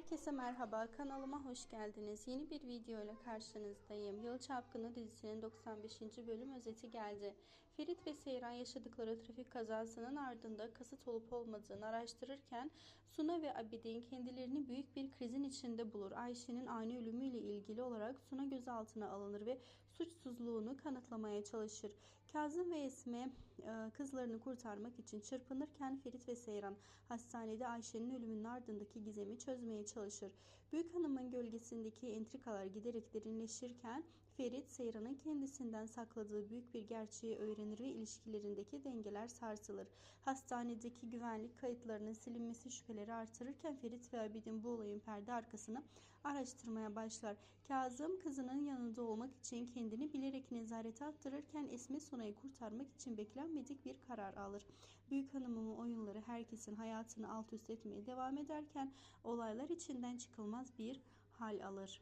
Herkese merhaba kanalıma hoş geldiniz. Yeni bir video ile karşınızdayım. Yalı Çapkını dizisinin 95. bölüm özeti geldi. Ferit ve Seyran yaşadıkları trafik kazasının ardında kasıt olup olmadığını araştırırken Suna ve Abidin kendilerini büyük bir krizin içinde bulur. Ayşe'nin ani ölümüyle ilgili olarak Suna gözaltına alınır ve suçsuzluğunu kanıtlamaya çalışır. Kazım ve Esme e, kızlarını kurtarmak için çırpınırken Ferit ve Seyran hastanede Ayşe'nin ölümünün ardındaki gizemi çözmeye çalışır. Büyük hanımın gölgesindeki entrikalar giderek derinleşirken Ferit Seyran'ın kendisinden sakladığı büyük bir gerçeği öğrenir ve ilişkilerindeki dengeler sarsılır. Hastanedeki güvenlik kayıtlarının silinmesi şüpheleri artırırken Ferit ve Abidin bu olayın perde arkasını araştırmaya başlar. Kazım kızının yanında olmak için kendini bilerek nezarete attırırken Esme Sunay'ı kurtarmak için beklenmedik bir karar alır. Büyük hanımın oyunları herkesin hayatını alt üst etmeye devam ederken olaylar içinden çıkılmaz bir hal alır.